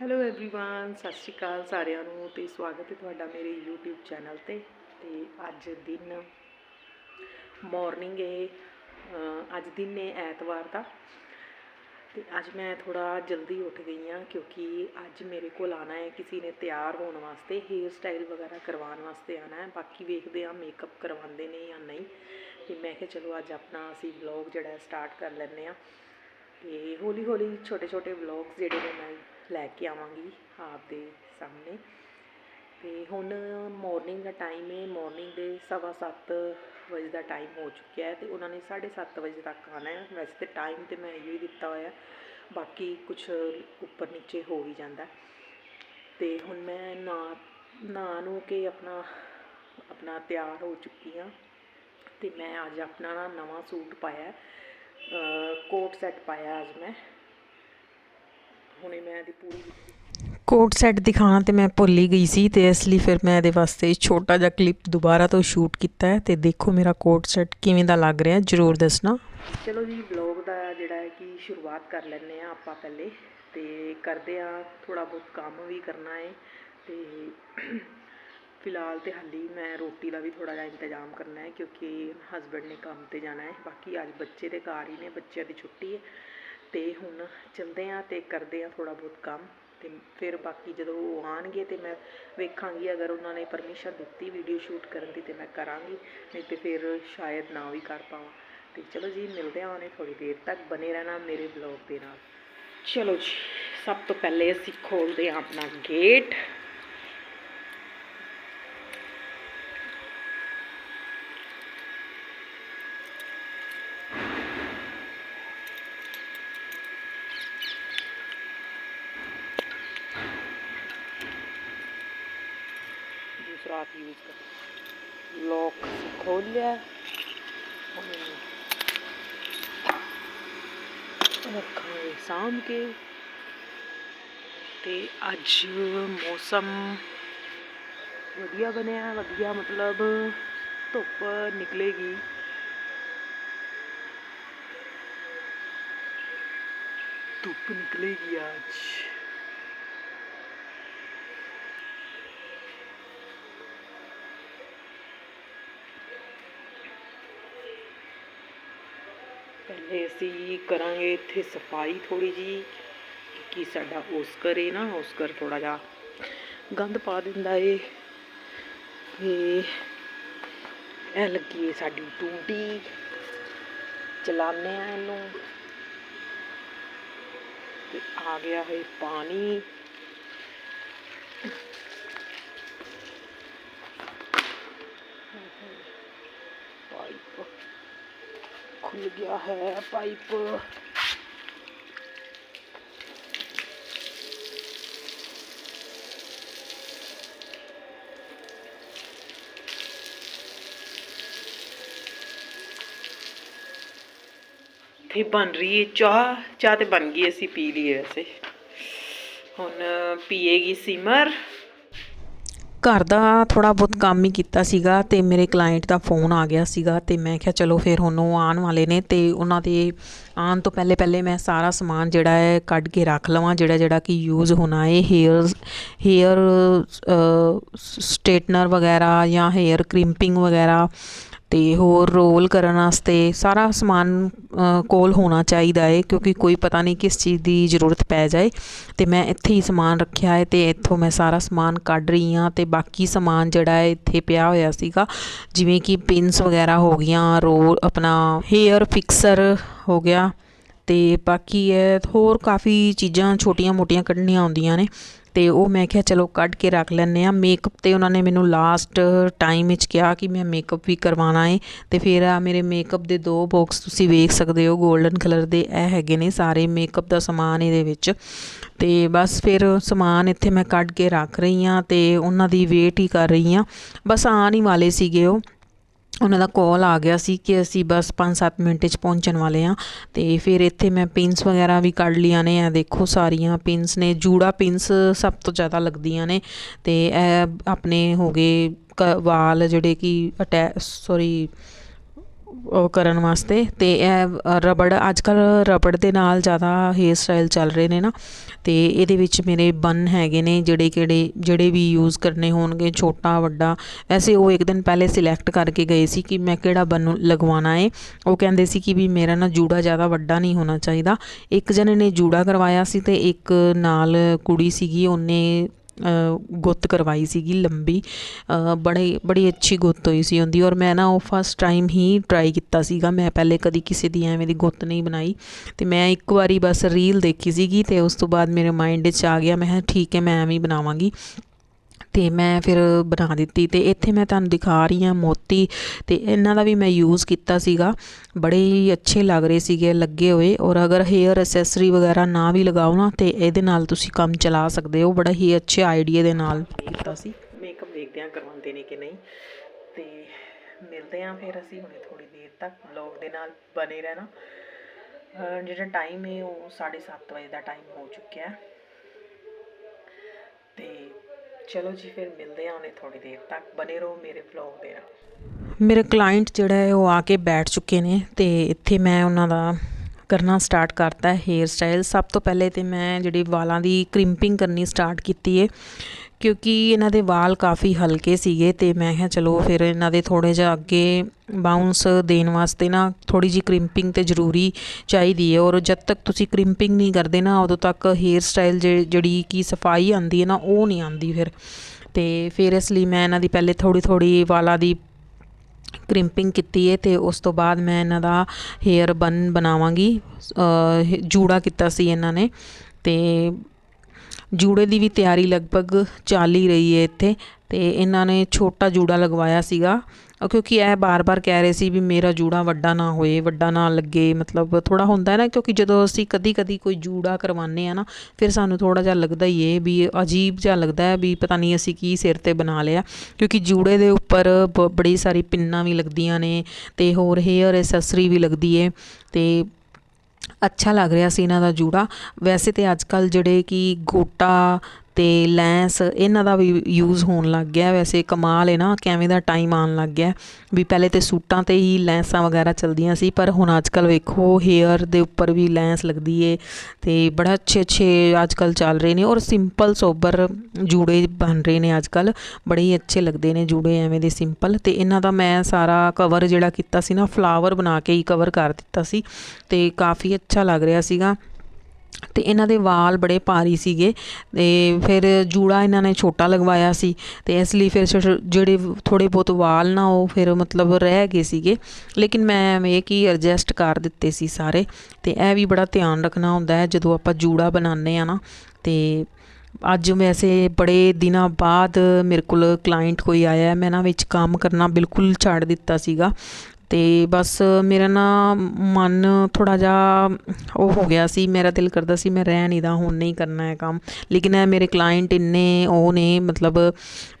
Hello everyone ਸਤਿ ਸ਼੍ਰੀ ਅਕਾਲ ਸਾਰਿਆਂ ਨੂੰ ਤੇ ਸਵਾਗਤ ਹੈ ਤੁਹਾਡਾ ਮੇਰੇ YouTube ਚੈਨਲ ਤੇ ਤੇ ਅੱਜ ਦਿਨ ਮਾਰਨਿੰਗ ਹੈ ਅਹ ਅੱਜ ਦਿਨ ਹੈ ਐਤਵਾਰ ਦਾ ਤੇ ਅੱਜ ਮੈਂ ਥੋੜਾ ਜਲਦੀ ਉੱਠ ਗਈ ਹਾਂ ਕਿਉਂਕਿ ਅੱਜ ਮੇਰੇ ਕੋਲ ਆਣਾ ਹੈ ਕਿਸੇ ਨੇ ਤਿਆਰ ਹੋਣ ਵਾਸਤੇ ਹੇਅਰ ਸਟਾਈਲ ਵਗੈਰਾ ਕਰਵਾਉਣ ਵਾਸਤੇ ਆਣਾ ਹੈ ਬਾਕੀ ਵੇਖਦੇ ਆ ਮੇਕਅਪ ਕਰਵਾਉਂਦੇ ਨੇ ਜਾਂ ਨਹੀਂ ਤੇ ਮੈਂ ਕਿਹਾ ਚਲੋ ਅੱਜ ਆਪਣਾ ਅਸੀਂ ਵਲੌਗ ਜਿਹੜਾ ਸਟਾਰਟ ਕਰ ਲੈਂਦੇ ਆ ਤੇ ਹੌਲੀ ਹੌਲੀ ਛੋਟੇ ਛੋਟੇ ਵਲੌਗਸ ਜਿਹੜੇ ਨੇ ਮੈਂ ਲੈ ਕੇ ਆਵਾਂਗੀ ਆਪ ਦੇ ਸਾਹਮਣੇ। ਤੇ ਹੁਣ ਮਾਰਨਿੰਗ ਦਾ ਟਾਈਮ ਹੈ ਮਾਰਨਿੰਗ ਦੇ ਸਵਾ ਸੱਤ ਵਜੇ ਦਾ ਟਾਈਮ ਹੋ ਚੁੱਕਿਆ ਹੈ ਤੇ ਉਹਨਾਂ ਨੇ 7:30 ਵਜੇ ਤੱਕ ਆਣਾ ਹੈ। ਵੈਸੇ ਤੇ ਟਾਈਮ ਤੇ ਮੈਂ ਇਹੋ ਹੀ ਦਿੱਤਾ ਹੋਇਆ ਬਾਕੀ ਕੁਝ ਉੱਪਰ ਨੀਚੇ ਹੋ ਹੀ ਜਾਂਦਾ ਤੇ ਹੁਣ ਮੈਂ ਨਾ ਨਹਾ ਨੂੰ ਕੇ ਆਪਣਾ ਆਪਣਾ ਤਿਆਰ ਹੋ ਚੁੱਕੀ ਹਾਂ ਤੇ ਮੈਂ ਅੱਜ ਆਪਣਾ ਨਾ ਨਵਾਂ ਸੂਟ ਪਾਇਆ ਕੋਟ ਸੈੱਟ ਪਾਇਆ ਅੱਜ ਮੈਂ। ਹੁਣੇ ਮੈਂ ਇਹਦੀ ਪੂਰੀ ਕੋਟ ਸੈੱਟ ਦਿਖਾਉਣਾ ਤੇ ਮੈਂ ਭੁੱਲ ਹੀ ਗਈ ਸੀ ਤੇ ਇਸ ਲਈ ਫਿਰ ਮੈਂ ਇਹਦੇ ਵਾਸਤੇ ਛੋਟਾ ਜਿਹਾ ਕਲਿੱਪ ਦੁਬਾਰਾ ਤੋਂ ਸ਼ੂਟ ਕੀਤਾ ਹੈ ਤੇ ਦੇਖੋ ਮੇਰਾ ਕੋਟ ਸੈੱਟ ਕਿਵੇਂ ਦਾ ਲੱਗ ਰਿਹਾ ਜਰੂਰ ਦੱਸਣਾ। ਚਲੋ ਜੀ ਵਲੌਗ ਦਾ ਜਿਹੜਾ ਹੈ ਕਿ ਸ਼ੁਰੂਆਤ ਕਰ ਲੈਂਦੇ ਆ ਆਪਾਂ ਪਹਿਲੇ ਤੇ ਕਰਦੇ ਆ ਥੋੜਾ ਬਹੁਤ ਕੰਮ ਵੀ ਕਰਨਾ ਹੈ ਤੇ ਫਿਲਹਾਲ ਤੇ ਹਾਲੀ ਮੈਂ ਰੋਟੀ ਦਾ ਵੀ ਥੋੜਾ ਜਿਹਾ ਇੰਤਜ਼ਾਮ ਕਰਨਾ ਹੈ ਕਿਉਂਕਿ ਹਸਬੰਡ ਨੇ ਕੰਮ ਤੇ ਜਾਣਾ ਹੈ ਬਾਕੀ ਅੱਜ ਬੱਚੇ ਦੇ ਘਰ ਹੀ ਨੇ ਬੱਚਿਆਂ ਦੀ ਛੁੱਟੀ ਹੈ। ਤੇ ਹੁਣ ਚਲਦੇ ਆ ਤੇ ਕਰਦੇ ਆ ਥੋੜਾ ਬਹੁਤ ਕੰਮ ਤੇ ਫਿਰ ਬਾਕੀ ਜਦੋਂ ਉਹ ਆਣਗੇ ਤੇ ਮੈਂ ਵੇਖਾਂਗੀ ਅਗਰ ਉਹਨਾਂ ਨੇ ਪਰਮਿਸ਼ਨ ਦਿੱਤੀ ਵੀਡੀਓ ਸ਼ੂਟ ਕਰਨ ਦੀ ਤੇ ਮੈਂ ਕਰਾਂਗੀ, ਨਹੀਂ ਤੇ ਫਿਰ ਸ਼ਾਇਦ ਨਾ ਵੀ ਕਰ ਪਾਵਾਂ। ਤੇ ਚਲੋ ਜੀ, ਮਿਲਦੇ ਆ ਉਹਨੇ ਥੋੜੀ ਦੇਰ ਤੱਕ। ਬਨੇ ਰਹਿਣਾ ਮੇਰੇ ਬਲੌਗ ਦੇ ਨਾਲ। ਚਲੋ ਜੀ, ਸਭ ਤੋਂ ਪਹਿਲੇ ਅਸੀਂ ਖੋਲਦੇ ਆ ਆਪਣਾ ਗੇਟ ਸੁਰਾਖ ਯੂਜ਼ ਕਰ ਲੌਕ ਖੋਲ ਲਿਆ ਰੱਖਾਂਗੇ ਸਾਮ ਕੇ। ਤੇ ਅੱਜ ਮੌਸਮ ਵਧੀਆ ਬਣਿਆ, ਵਧੀਆ ਮਤਲਬ ਧੁੱਪ ਨਿਕਲੇਗੀ। ਧੁੱਪ ਨਿਕਲੇਗੀ ਅੱਜ। ਪਹਿਲੇ ਅਸੀਂ ਕਰਾਂਗੇ ਇੱਥੇ ਸਫ਼ਾਈ ਥੋੜੀ ਜੀ ਕਿ ਸਾਡਾ ਓਸਕਰ ਹੈ ਨਾ ਓਸਕਰ ਥੋੜਾ ਜਿਹਾ ਗੰਦ ਪਾ ਦਿੰਦਾ ਏ। ਤੇ ਇਹ ਲੱਗੀ ਏ ਸਾਡੀ ਟੂਟੀ। ਚਲਾਉਂਦੇ ਆ ਇਹਨੂੰ। ਤੇ ਆ ਗਿਆ ਹੈ ਪਾਣੀ। ਪਾਈਪ। खुल गया है पाइप ਤੇ ਬਣ ਰਹੀ ਹੈ ਚਾਹ ਚਾਹ ਤੇ ਬਣ ਗਈ ਅਸੀਂ ਪੀ ਲਈ ਵੈਸੇ ਹੁਣ ਪੀਏਗੀ ਸਿਮਰ ਘਰ ਦਾ ਥੋੜਾ ਬਹੁਤ ਕੰਮ ਹੀ ਕੀਤਾ ਸੀਗਾ ਤੇ ਮੇਰੇ ਕਲਾਇੰਟ ਦਾ ਫੋਨ ਆ ਗਿਆ ਸੀਗਾ ਤੇ ਮੈਂ ਕਿਹਾ ਚਲੋ ਫਿਰ ਹੁਣ ਉਹ ਆਉਣ ਵਾਲੇ ਨੇ ਤੇ ਉਹਨਾਂ ਦੇ ਆਉਣ ਤੋਂ ਪਹਿਲੇ ਪਹਿਲੇ ਮੈਂ ਸਾਰਾ ਸਮਾਨ ਜਿਹੜਾ ਹੈ ਕੱਢ ਕੇ ਰੱਖ ਲਵਾਂ, ਜਿਹੜਾ ਜਿਹੜਾ ਕਿ ਯੂਜ਼ ਹੋਣਾ ਹੈ ਹੇਅਰ ਹੇਅਰ ਸਟੇਟਨਰ ਵਗੈਰਾ ਜਾਂ ਹੇਅਰ ਕ੍ਰਿੰਪਿੰਗ ਵਗੈਰਾ ਤੇ ਹੋਰ ਰੋਲ ਕਰਨ ਵਾਸਤੇ ਸਾਰਾ ਸਮਾਨ ਕੋਲ ਹੋਣਾ ਚਾਹੀਦਾ ਹੈ ਕਿਉਂਕਿ ਕੋਈ ਪਤਾ ਨਹੀਂ ਕਿਸ ਚੀਜ਼ ਦੀ ਜ਼ਰੂਰਤ ਪੈ ਜਾਏ। ਤੇ ਮੈਂ ਇੱਥੇ ਹੀ ਸਮਾਨ ਰੱਖਿਆ ਹੈ ਤੇ ਇੱਥੋਂ ਮੈਂ ਸਾਰਾ ਸਮਾਨ ਕੱਢ ਰਹੀ ਹਾਂ ਤੇ ਬਾਕੀ ਸਮਾਨ ਜਿਹੜਾ ਹੈ ਇੱਥੇ ਪਿਆ ਹੋਇਆ ਸੀਗਾ, ਜਿਵੇਂ ਕਿ ਪਿੰਸ ਵਗੈਰਾ ਹੋ ਗਈਆਂ ਰੋਲ ਆਪਣਾ ਹੇਅਰ ਫਿਕਸਰ ਹੋ ਗਿਆ ਤੇ ਬਾਕੀ ਹੈ ਹੋਰ ਕਾਫੀ ਚੀਜ਼ਾਂ ਛੋਟੀਆਂ ਮੋਟੀਆਂ ਕੱਢਣੀਆਂ ਆਉਂਦੀਆਂ ਨੇ। ਤੇ ਉਹ ਮੈਂ ਕਿਹਾ, ਚਲੋ, ਕੱਢ ਕੇ ਰੱਖ ਲੈਂਦੇ ਆ ਮੇਕਅਪ ਤੇ ਉਹਨਾਂ ਨੇ ਮੈਨੂੰ ਲਾਸਟ ਟਾਈਮ ਵਿੱਚ ਕਿਹਾ ਕਿ ਮੈਂ ਮੇਕਅਪ ਵੀ ਕਰਵਾਉਣਾ ਹੈ ਤੇ ਫਿਰ ਆ ਮੇਰੇ ਮੇਕਅਪ ਦੇ ਦੋ ਬਾਕਸ ਤੁਸੀਂ ਵੇਖ ਸਕਦੇ ਹੋ 골ਡਨ ਕਲਰ ਦੇ ਇਹ ਹੈਗੇ ਨੇ ਸਾਰੇ ਮੇਕਅਪ ਦਾ ਸਮਾਨ ਇਹਦੇ ਵਿੱਚ। ਤੇ ਬਸ ਫਿਰ ਸਮਾਨ ਇੱਥੇ ਮੈਂ ਕੱਢ ਕੇ ਰੱਖ ਰਹੀ ਹਾਂ ਤੇ ਉਹਨਾਂ ਦੀ ਵੇਟ ਹੀ ਕਰ ਰਹੀ ਹਾਂ। ਬਸ ਆਉਣ ਹੀ ਵਾਲੇ ਸੀਗੇ ਉਹ। ਉਹਨਾਂ ਦਾ ਕਾਲ ਆ ਗਿਆ ਸੀ ਕਿ ਅਸੀਂ ਬਸ 5-7 ਮਿੰਟ 'ਚ ਪਹੁੰਚਣ ਵਾਲੇ ਹਾਂ ਅਤੇ ਫਿਰ ਇੱਥੇ ਮੈਂ ਪਿੰਸ ਵਗੈਰਾ ਵੀ ਕੱਢ ਲਈਆਂ ਨੇ ਆ ਦੇਖੋ ਸਾਰੀਆਂ ਪਿੰਸ ਨੇ, ਜੂੜਾ ਪਿੰਸ ਸਭ ਤੋਂ ਜ਼ਿਆਦਾ ਲੱਗਦੀਆਂ ਨੇ ਅਤੇ ਇਹ ਆਪਣੇ ਹੋ ਗਏ ਕ- ਵਾਲ ਜਿਹੜੇ ਕਿ ਅਟੈ ਸੌਰੀ ਉਹ ਕਰਨ ਵਾਸਤੇ ਤੇ ਇਹ ਰਬੜ ਅੱਜ ਕੱਲ ਰਬੜ ਦੇ ਨਾਲ ਜ਼ਿਆਦਾ ਹੇਅਰ ਸਟਾਈਲ ਚੱਲ ਰਹੇ ਨੇ ਨਾ, ਤੇ ਇਹਦੇ ਵਿੱਚ ਮੇਰੇ ਬਨ ਹੈਗੇ ਨੇ ਜਿਹੜੇ ਕਿਹੜੇ, ਜਿਹੜੇ ਵੀ ਯੂਜ਼ ਕਰਨੇ ਹੋਣਗੇ, ਛੋਟਾ, ਵੱਡਾ। ਵੈਸੇ ਉਹ ਇੱਕ ਦਿਨ ਪਹਿਲੇ ਸਿਲੈਕਟ ਕਰਕੇ ਗਏ ਸੀ ਕਿ ਮੈਂ ਕਿਹੜਾ ਬਨ ਲਗਵਾਉਣਾ ਹੈ ਉਹ ਕਹਿੰਦੇ ਸੀ ਕਿ ਵੀ ਮੇਰਾ ਨਾ ਜੂੜਾ ਜ਼ਿਆਦਾ ਵੱਡਾ ਨਹੀਂ ਹੋਣਾ ਚਾਹੀਦਾ। ਇੱਕ ਜਣੇ ਨੇ ਜੂੜਾ ਕਰਵਾਇਆ ਸੀ ਤੇ ਇੱਕ ਨਾਲ ਕੁੜੀ ਸੀਗੀ, ਉਹਨੇ ਗੁੱਤ ਕਰਵਾਈ ਸੀਗੀ ਲੰਬੀ। ਬੜੇ, ਬੜੀ ਅੱਛੀ ਗੁੱਤ ਹੋਈ ਸੀ ਉਹਦੀ ਔਰ ਮੈਂ ਨਾ ਉਹ ਫਸਟ ਟਾਈਮ ਹੀ ਟਰਾਈ ਕੀਤਾ ਸੀਗਾ। ਮੈਂ ਪਹਿਲੇ ਕਦੀ ਕਿਸੇ ਦੀ ਐਵੇਂ ਦੀ ਗੁੱਤ ਨਹੀਂ ਬਣਾਈ। ਤੇ ਮੈਂ ਇੱਕ ਵਾਰੀ ਬਸ ਰੀਲ ਦੇਖੀ ਸੀਗੀ ਤੇ ਉਸ ਤੋਂ ਬਾਅਦ ਮੇਰੇ ਮਾਈਂਡ 'ਚ ਆ ਗਿਆ। ਮੈਂ ਕਿਹਾ ਠੀਕ ਹੈ, ਮੈਂ ਐਵੇਂ ਹੀ ਬਣਾਵਾਂਗੀ। ਅਤੇ ਮੈਂ ਫਿਰ ਬਣਾ ਦਿੱਤੀ ਅਤੇ ਇੱਥੇ ਮੈਂ ਤੁਹਾਨੂੰ ਦਿਖਾ ਰਹੀ ਹਾਂ ਮੋਤੀ ਅਤੇ ਇਹਨਾਂ ਦਾ ਵੀ ਮੈਂ ਯੂਜ਼ ਕੀਤਾ ਸੀਗਾ। ਬੜੇ ਹੀ ਅੱਛੇ ਲੱਗ ਰਹੇ ਸੀਗੇ, ਲੱਗੇ ਹੋਏ ਔਰ ਅਗਰ ਹੇਅਰ ਐਸੈਸਰੀ ਵਗੈਰਾ ਨਾ ਵੀ ਲਗਾਓ ਨਾ ਤੇ ਇਹਦੇ ਨਾਲ ਤੁਸੀਂ ਕੰਮ ਚਲਾ ਸਕਦੇ ਹੋ। ਬੜਾ ਹੀ ਅੱਛੇ ਆਈਡੀਆ ਦੇ ਨਾਲ ਕੀਤਾ ਸੀ। ਮੇਕਅਪ ਦੇਖਦੇ ਹਾਂ ਕਰਵਾਉਂਦੇ ਨੇ ਕਿ ਨਹੀਂ। ਤੇ ਮਿਲਦੇ ਹਾਂ ਫਿਰ ਅਸੀਂ ਹੁਣੇ ਥੋੜੀ ਦੇਰ ਤੱਕ ਵਲੌਗ ਦੇ ਨਾਲ ਬਨੇ ਰਹਿਣਾ। ਜਿਹੜਾ ਟਾਈਮ ਹੈ ਉਹ 7:30 ਵਜੇ ਦਾ ਟਾਈਮ ਹੋ ਚੁੱਕਿਆ। ਹੈ ਤੇ ਚਲੋ ਜੀ, ਫਿਰ ਮਿਲਦੇ ਹਾਂ ਹੁਣੇ ਥੋੜੀ ਦੇਰ ਤੱਕ। ਬਨੇ ਰਹੋ ਮੇਰੇ ਵਲੌਗ ਦੇ ਨਾਲ। ਮੇਰੇ ਕਲਾਇੰਟ ਜਿਹੜਾ ਹੈ, ਉਹ ਆ ਕੇ ਬੈਠ ਚੁੱਕੇ ਨੇ ਤੇ ਇੱਥੇ ਮੈਂ ਉਹਨਾਂ ਦਾ ਕਰਨਾ ਸਟਾਰਟ ਕਰਤਾ ਹੈ ਹੇਅਰ ਸਟਾਈਲ ਸਭ ਤੋਂ ਪਹਿਲੇ ਤੇ ਮੈਂ ਜਿਹੜੀ ਵਾਲਾਂ ਦੀ ਕ੍ਰਿੰਪਿੰਗ ਕਰਨੀ ਸਟਾਰਟ ਕੀਤੀ ਹੈ। ਕਿਉਂਕਿ ਇਹਨਾਂ ਦੇ ਵਾਲ ਕਾਫੀ ਹਲਕੇ ਸੀਗੇ ਤੇ ਮੈਂ ਕਿਹਾ ਚਲੋ ਫਿਰ ਇਹਨਾਂ ਦੇ ਥੋੜੇ ਜਿਹਾ ਅੱਗੇ ਬਾਉਂਸ ਦੇਣ ਵਾਸਤੇ ਨਾ ਥੋੜੀ ਜੀ ਕ੍ਰਿੰਪਿੰਗ ਤੇ ਜ਼ਰੂਰੀ ਚਾਹੀਦੀ ਹੈ ਔਰ ਜਦ ਤੱਕ ਤੁਸੀਂ ਕ੍ਰਿੰਪਿੰਗ ਨਹੀਂ ਕਰਦੇ ਨਾ ਉਦੋਂ ਤੱਕ ਹੇਅਰ ਸਟਾਈਲ ਜਿਹੜੀ ਕੀ ਸਫ਼ਾਈ ਆਂਦੀ ਹੈ ਨਾ ਉਹ ਨਹੀਂ ਆਂਦੀ ਫਿਰ। ਤੇ ਫਿਰ ਇਸ ਲਈ ਮੈਂ ਇਹਨਾਂ ਦੀ ਪਹਿਲੇ ਥੋੜੀ ਥੋੜੀ ਵਾਲਾਂ ਦੀ ਕ੍ਰਿੰਪਿੰਗ ਕੀਤੀ ਹੈ ਤੇ ਉਸ ਤੋਂ ਬਾਅਦ ਮੈਂ ਇਹਨਾਂ ਦਾ ਹੇਅਰ ਬਨ ਬਣਾਵਾਂਗੀ ਜੂੜਾ ਕੀਤਾ ਸੀ ਇਹਨਾਂ ਨੇ ਤੇ ਜੂੜੇ ਦੀ ਵੀ ਤਿਆਰੀ ਲਗਭਗ ਚੱਲ ਹੀ ਰਹੀ ਹੈ ਇੱਥੇ ਤੇ ਇਹਨਾਂ ਨੇ ਛੋਟਾ ਜੂੜਾ ਲਗਵਾਇਆ ਸੀਗਾ। ਕਿਉਂਕਿ ਇਹ ਬਾਰ-ਬਾਰ ਕਹਿ ਰਹੇ ਸੀ ਵੀ ਮੇਰਾ ਜੂੜਾ ਵੱਡਾ ਨਾ ਹੋਏ, ਵੱਡਾ ਨਾ ਲੱਗੇ, ਮਤਲਬ ਥੋੜਾ ਹੁੰਦਾ ਹੈ ਨਾ ਕਿਉਂਕਿ ਜਦੋਂ ਅਸੀਂ ਕਦੀ-ਕਦੀ ਕੋਈ ਜੂੜਾ ਕਰਵਾਉਂਦੇ ਆ ਨਾ, ਫਿਰ ਸਾਨੂੰ ਥੋੜਾ ਜਿਹਾ ਲੱਗਦਾ ਹੀ ਹੈ ਵੀ ਅਜੀਬ ਜਿਹਾ ਲੱਗਦਾ ਹੈ ਵੀ ਪਤਾ ਨਹੀਂ ਅਸੀਂ ਕੀ ਸਿਰ ਤੇ ਬਣਾ ਲਿਆ। ਕਿਉਂਕਿ ਜੂੜੇ ਦੇ ਉੱਪਰ ਬ- ਬੜੀ ਸਾਰੀ ਪਿੰਨਾਂ ਵੀ ਲੱਗਦੀਆਂ ਨੇ ਤੇ ਹੋਰ ਹੇਅਰ, ਐਸੈਸਰੀ ਵੀ ਲੱਗਦੀ ਹੈ ਤੇ ਅੱਛਾ ਲੱਗ ਰਿਹਾ ਸੀ ਇਹਨਾਂ ਦਾ ਜੂੜਾ। ਵੈਸੇ ਤਾਂ ਅੱਜ ਕੱਲ੍ਹ ਜਿਹੜੇ ਕਿ ਗੋਟਾ ਤੇ ਲੈਂਸ ਇਹਨਾਂ ਦਾ ਵੀ ਯੂਜ਼ ਹੋਣ ਲੱਗ ਗਿਆ। ਵੈਸੇ ਕਮਾਲ ਹੈ ਨਾ, ਕਿਵੇਂ ਦਾ ਟਾਈਮ ਆਉਣ ਲੱਗ ਗਿਆ। ਵੀ ਪਹਿਲੇ ਤੇ ਸੂਟਾਂ ਤੇ ਹੀ ਲੈਂਸਾਂ ਵਗੈਰਾ ਚਲਦੀਆਂ ਸੀ, ਪਰ ਹੁਣ ਅੱਜ ਕੱਲ ਵੇਖੋ ਹੇਅਰ ਦੇ ਉੱਪਰ ਵੀ ਲੈਂਸ ਲੱਗਦੀ ਏ ਤੇ ਬੜਾ ਅੱਛੇ ਅੱਛੇ ਅੱਜ ਕੱਲ ਚੱਲ ਰਹੇ ਨੇ ਔਰ ਸਿੰਪਲ ਸੋਬਰ ਜੂੜੇ ਬਣ ਰਹੇ ਨੇ ਅੱਜ ਕੱਲ ਬੜੇ ਹੀ ਅੱਛੇ ਲੱਗਦੇ ਨੇ ਜੂੜੇ ਐਵੇਂ ਦੇ ਸਿੰਪਲ ਤੇ ਇਹਨਾਂ ਦਾ ਮੈਂ ਸਾਰਾ ਕਵਰ ਜਿਹੜਾ ਕੀਤਾ ਸੀ ਨਾ ਫਲਾਵਰ ਬਣਾ ਕੇ ਹੀ ਕਵਰ ਕਰ ਦਿੱਤਾ ਸੀ ਤੇ ਕਾਫੀ ਅੱਛਾ ਲੱਗ ਰਿਹਾ ਸੀਗਾ। ਤੇ ਇਹਨਾਂ ਦੇ ਵਾਲ ਬੜੇ ਭਾਰੀ ਸੀਗੇ ਅਤੇ ਫਿਰ ਜੂੜਾ ਇਹਨਾਂ ਨੇ ਛੋਟਾ ਲਗਵਾਇਆ ਸੀ ਅਤੇ ਇਸ ਲਈ ਫਿਰ ਛੋਟੇ- ਜਿਹੜੇ ਥੋੜ੍ਹੇ ਬਹੁਤ ਵਾਲ ਨਾ ਉਹ ਫਿਰ ਮਤਲਬ ਰਹਿ ਗਏ ਸੀਗੇ। ਲੇਕਿਨ ਮੈਂ ਇਹ ਕਿ ਐਡਜਸਟ ਕਰ ਦਿੱਤੇ ਸੀ ਸਾਰੇ ਅਤੇ ਇਹ ਵੀ ਬੜਾ ਧਿਆਨ ਰੱਖਣਾ ਹੁੰਦਾ ਹੈ ਜਦੋਂ ਆਪਾਂ ਜੂੜਾ ਬਣਾਉਂਦੇ ਆ ਨਾ ਅਤੇ ਅੱਜ ਵੈਸੇ ਬੜੇ ਦਿਨਾਂ ਬਾਅਦ ਮੇਰੇ ਕੋਲ ਕਲਾਇੰਟ ਕੋਈ ਆਇਆ ਮੈਂ ਨਾ ਵਿੱਚ ਕੰਮ ਕਰਨਾ ਬਿਲਕੁਲ ਛੱਡ ਦਿੱਤਾ ਸੀਗਾ ਅਤੇ ਬਸ ਮੇਰਾ ਨਾ ਮਨ ਥੋੜ੍ਹਾ ਜਿਹਾ ਉਹ ਹੋ ਗਿਆ ਸੀ, ਮੇਰਾ ਦਿਲ ਕਰਦਾ ਸੀ ਮੈਂ ਰਹਿ ਨਹੀਂ ਦਾ, ਹੁਣ ਨਹੀਂ ਕਰਨਾ ਹੈ ਕੰਮ। ਲੇਕਿਨ ਇਹ ਮੇਰੇ ਕਲਾਇੰਟ ਇੰਨੇ ਉਹ ਨੇ, ਮਤਲਬ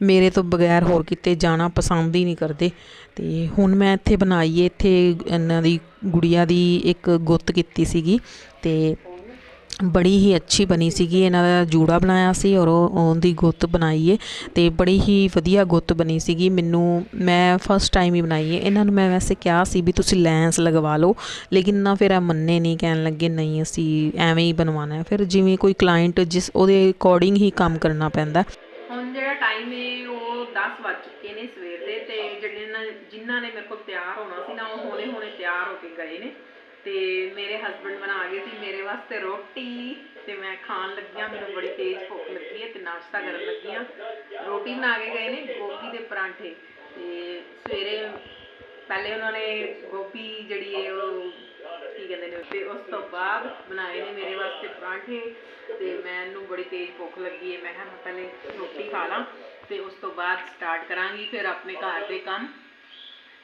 ਮੇਰੇ ਤੋਂ ਬਗੈਰ ਹੋਰ ਕਿਤੇ ਜਾਣਾ ਪਸੰਦ ਹੀ ਨਹੀਂ ਕਰਦੇ। ਅਤੇ ਹੁਣ ਮੈਂ ਇੱਥੇ ਬਣਾਈ ਹੈ ਇੱਥੇ ਇਹਨਾਂ ਦੀ ਗੁੜੀਆ ਦੀ ਇੱਕ ਗੁੱਤ ਕੀਤੀ ਸੀਗੀ। ਅਤੇ ਬੜੀ ਹੀ ਅੱਛੀ ਬਣੀ ਸੀਗੀ, ਇਹਨਾਂ ਦਾ ਜੂੜਾ ਬਣਾਇਆ ਸੀ ਔਰ ਉਹਦੀ ਗੁੱਤ ਬਣਾਈ ਏ ਤੇ ਬੜੀ ਹੀ ਵਧੀਆ ਗੁੱਤ ਬਣੀ ਸੀਗੀ, ਮੈਨੂੰ, ਮੈਂ ਫਸਟ ਟਾਈਮ ਹੀ ਬਣਾਈ ਏ। ਇਹਨਾਂ ਨੂੰ ਮੈਂ ਵੈਸੇ ਕਿਹਾ ਸੀ ਵੀ ਤੁਸੀਂ ਲੈਂਸ ਲਗਵਾ ਲਓ, ਲੇਕਿਨ ਨਾ ਫਿਰ ਇਹ ਮੰਨੇ ਨਹੀਂ ਕਹਿਣ ਲੱਗੇ ਨਹੀਂ ਅਸੀਂ ਐਵੇਂ ਹੀ ਬਣਵਾਉਣਾ ਹੈ। ਫਿਰ ਜਿਵੇਂ ਕੋਈ ਕਲਾਇੰਟ ਜਿਸ, ਉਹਦੇ ਅਕੋਰਡਿੰਗ ਹੀ ਕੰਮ ਕਰਨਾ ਪੈਂਦਾ। ਹੁਣ ਜਿਹੜਾ ਟਾਈਮ ਹੈ ਉਹ 10 ਵੱਜ ਚੁੱਕੇ ਨੇ ਸਵੇਰ ਦੇ ਤੇ ਜਿਹੜੇ ਜਿਨ੍ਹਾਂ ਨੇ ਮੇਰੇ ਕੋਲ ਤਿਆਰ ਹੋਣਾ ਸੀ ਨਾ, ਉਹ ਹੁਣੇ ਹੁਣੇ ਤਿਆਰ ਹੋ ਕੇ ਗਏ ਨੇ। ਤੇ ਮੇਰੇ ਹਸਬੰਡ ਬਣਾ ਗਏ ਸੀ, ਮੇਰੇ ਵਾਸਤੇ ਰੋਟੀ ਤੇ ਮੈਂ ਖਾਣ ਲੱਗੀ ਲੱਗਿਆ ਮੈਨੂੰ ਬੜੀ ਤੇਜ਼ ਭੁੱਖ ਲੱਗੀ ਹੈ ਤੇ ਨਾਸ਼ਤਾ ਕਰਨ ਲੱਗੀ ਹਾਂ। ਰੋਟੀ ਬਣਾ ਕੇ ਗਏ ਨੇ ਗੋਭੀ ਦੇ ਪਰਾਂਠੇ ਤੇ ਸਵੇਰੇ ਪਹਿਲੇ ਉਹਨਾਂ ਨੇ ਗੋਭੀ ਜਿਹੜੀ ਹੈ ਉਹ ਕੀ ਕਹਿੰਦੇ ਨੇ ਤੇ ਉਸ ਤੋਂ ਬਾਅਦ ਬਣਾਏ ਨੇ ਮੇਰੇ ਵਾਸਤੇ ਪਰਾਂਠੇ ਤੇ ਮੈਨੂੰ ਬੜੀ ਤੇਜ਼ ਭੁੱਖ ਲੱਗੀ ਹੈ। ਮੈਂ ਕਿਹਾ ਮੈਂ ਪਹਿਲੇ ਰੋਟੀ ਖਾ ਲਾਂ ਤੇ ਉਸ ਤੋਂ ਬਾਅਦ ਸਟਾਰਟ ਕਰਾਂਗੀ, ਫਿਰ ਆਪਣੇ ਘਰ ਦੇ ਕੰਮ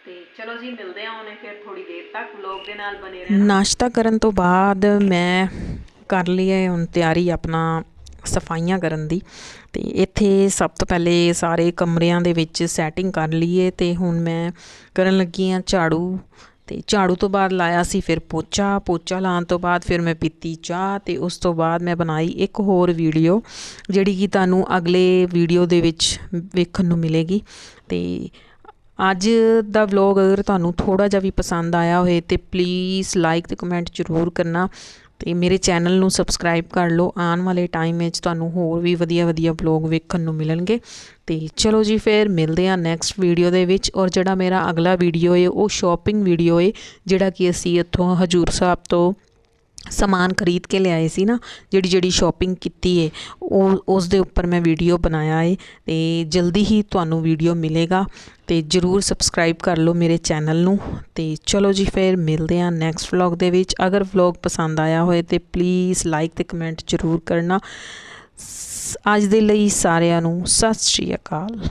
ਤੇ ਚਲੋ ਜੀ, ਮਿਲਦੇ ਹਾਂ ਉਹਨੇ ਫਿਰ ਥੋੜੀ ਦੇਰ ਤੱਕ ਵਲੌਗ ਦੇ ਨਾਲ ਬਨੇ ਰਹਿਣਾ। ਨਾਸ਼ਤਾ ਕਰਨ ਤੋਂ ਬਾਅਦ ਮੈਂ ਕਰ ਲਈ ਹੈ ਹੁਣ ਤਿਆਰੀ ਆਪਣਾ ਸਫਾਈਆਂ ਕਰਨ ਦੀ। ਤੇ ਇੱਥੇ ਸਭ ਤੋਂ ਪਹਿਲੇ ਸਾਰੇ ਕਮਰਿਆਂ ਦੇ ਵਿੱਚ ਸੈਟਿੰਗ ਕਰ ਲਈਏ ਤੇ ਹੁਣ ਮੈਂ ਕਰਨ ਲੱਗੀ ਆ ਝਾੜੂ। ਤੇ ਝਾੜੂ ਤੋਂ ਬਾਅਦ ਲਾਇਆ ਸੀ ਫਿਰ ਪੋਚਾ। ਪੋਚਾ ਲਾਉਣ ਤੋਂ ਬਾਅਦ ਫਿਰ ਮੈਂ ਪੀਤੀ ਚਾਹ ਤੇ ਉਸ ਤੋਂ ਬਾਅਦ ਮੈਂ ਬਣਾਈ ਇੱਕ ਹੋਰ ਵੀਡੀਓ, ਜਿਹੜੀ ਕਿ ਤੁਹਾਨੂੰ ਅਗਲੇ ਵੀਡੀਓ ਦੇ ਵਿੱਚ ਵੇਖਣ ਨੂੰ ਮਿਲੇਗੀ। ਤੇ ਅੱਜ ਦਾ ਵਲੌਗ ਅਗਰ ਤੁਹਾਨੂੰ ਥੋੜਾ ਜਿਹਾ ਵੀ ਪਸੰਦ ਆਇਆ ਹੋਏ ਤੇ ਪਲੀਜ਼ ਲਾਈਕ ਤੇ ਕਮੈਂਟ ਜ਼ਰੂਰ ਕਰਨਾ ਤੇ ਮੇਰੇ ਚੈਨਲ ਨੂੰ ਸਬਸਕ੍ਰਾਈਬ ਕਰ ਲਓ। ਆਉਣ ਵਾਲੇ ਟਾਈਮ ਵਿੱਚ ਤੁਹਾਨੂੰ ਹੋਰ ਵੀ ਵਧੀਆ ਵਧੀਆ ਵਲੌਗ ਵੇਖਣ ਨੂੰ ਮਿਲਣਗੇ। ਤੇ ਚਲੋ ਜੀ, ਫਿਰ ਮਿਲਦੇ ਹਾਂ ਨੈਕਸਟ ਵੀਡੀਓ ਦੇ ਵਿੱਚ ਔਰ ਜਿਹੜਾ ਮੇਰਾ ਅਗਲਾ ਵੀਡੀਓ ਏ, ਉਹ ਸ਼ਾਪਿੰਗ ਵੀਡੀਓ ਏ, ਜਿਹੜਾ ਕਿ ਅਸੀਂ ਇੱਥੋਂ ਹਜੂਰ ਸਾਹਿਬ ਤੋਂ ਸਮਾਨ ਖਰੀਦ ਕੇ ਲਿਆਏ ਸੀ ਨਾ, ਜਿਹੜੀ ਜਿਹੜੀ ਸ਼ੋਪਿੰਗ ਕੀਤੀ ਹੈ ਉਹ, ਉਸ ਦੇ ਉੱਪਰ ਮੈਂ ਵੀਡੀਓ ਬਣਾਇਆ ਹੈ ਅਤੇ ਜਲਦੀ ਹੀ ਤੁਹਾਨੂੰ ਵੀਡੀਓ ਮਿਲੇਗਾ ਅਤੇ ਜਰੂਰ ਸਬਸਕ੍ਰਾਈਬ ਕਰ ਲਓ ਮੇਰੇ ਚੈਨਲ ਨੂੰ ਅਤੇ ਚਲੋ ਜੀ ਫਿਰ ਮਿਲਦੇ ਹਾਂ ਨੈਕਸਟ ਵਲੌਗ ਦੇ ਵਿੱਚ। ਅਗਰ ਵਲੌਗ ਪਸੰਦ ਆਇਆ ਹੋਏ ਤੇ ਪਲੀਜ਼ ਲਾਈਕ ਤੇ ਕਮੈਂਟ ਜਰੂਰ ਕਰਨਾ। ਸ- ਅੱਜ ਦੇ ਲਈ ਸਾਰਿਆਂ ਨੂੰ ਸਤਿ ਸ਼੍ਰੀ ਅਕਾਲ।